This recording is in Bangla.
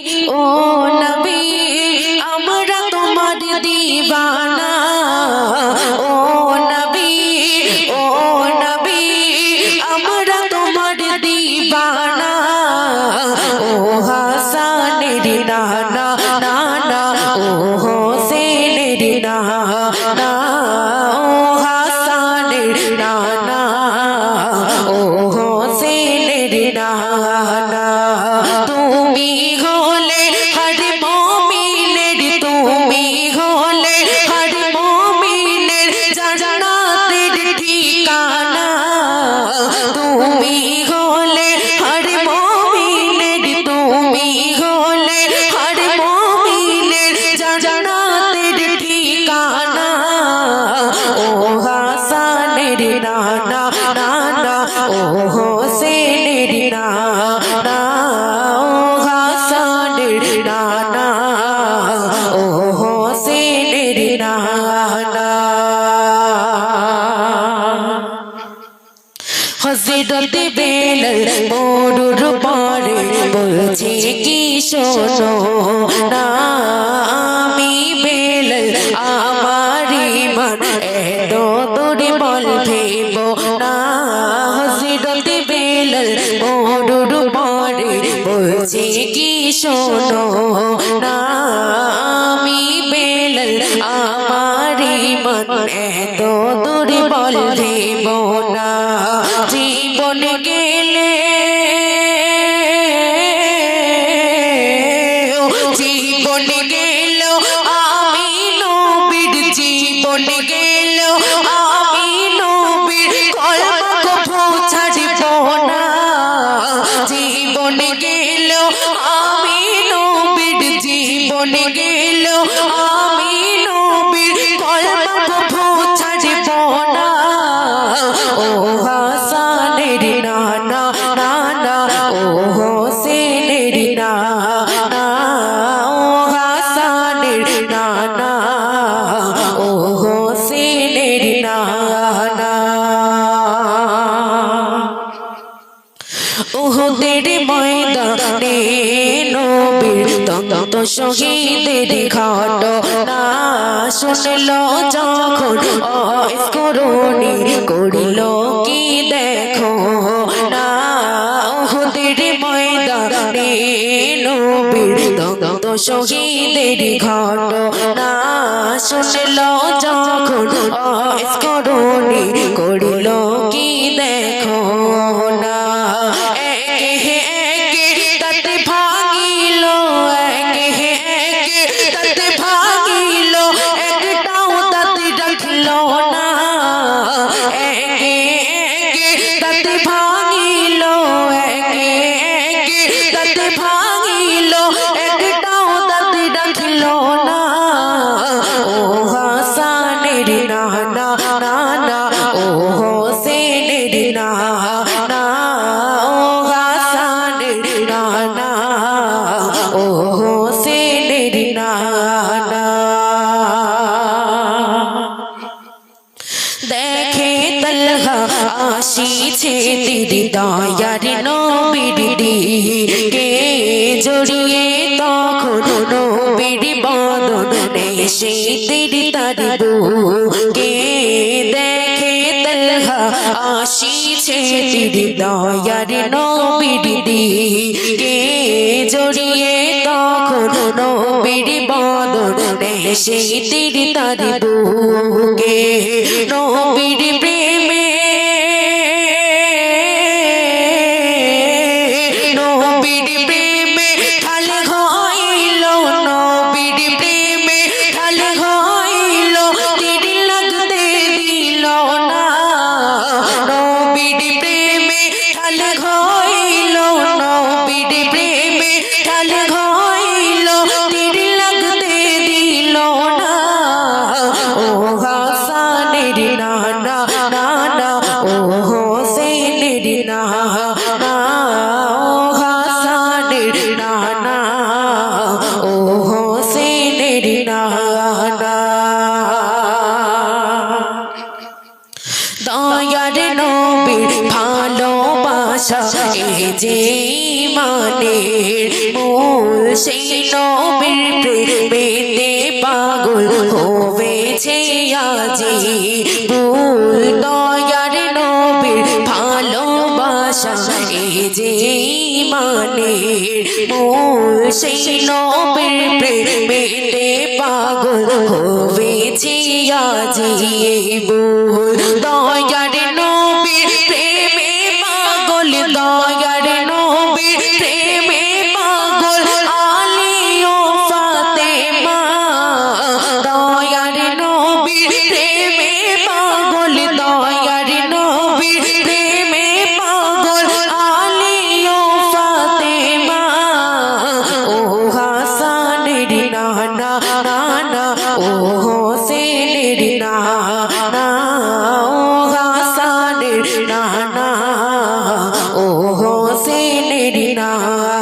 Oh. জান্নাতের ঠিকানা। তুমি হলে হজরত বেলাল মোরুর পরে বলছে কি শোনো? আমি বেলাল আমারি মন এত তোরে বল ভেব না হজরত বেলাল মোরুর পরে বলছে কি না আমি বেলাল আমারি মন এত তোরে বল গেল আমি নবীর কলম পৌঁছাব না। জীবন গেল আমি নবীর জীবন গেল ময়দানে শহীদের ঘাট শুনল যখন করুণী করিল কি দেখো? না ময়দানে নবীর শহীদের ঘাট শুনল যখন করুণী দয়ার নবীর কে জড়িয়ে তখন নবীর বদনে সেই দিদি তার কে দেখে তলহা আসিছে দিদি দয়ার নবীর কে জড়িয়ে তখন নবীর বদনে সেই দিদি তার কে নবীর আশা এ যে মানের মূল সেই নবীর প্রেমেতে পাগল হয়েছে আজি। ভুল দয়ার নবীর ভালোবাসা এ যে মানের মূল সেই নবীর প্রেমেতে পাগল হয়েছে আজি। ভুল দয়ার নানা নানা ও হোসেনের নানা ও হাসানের নানা ও হোসেনের নানা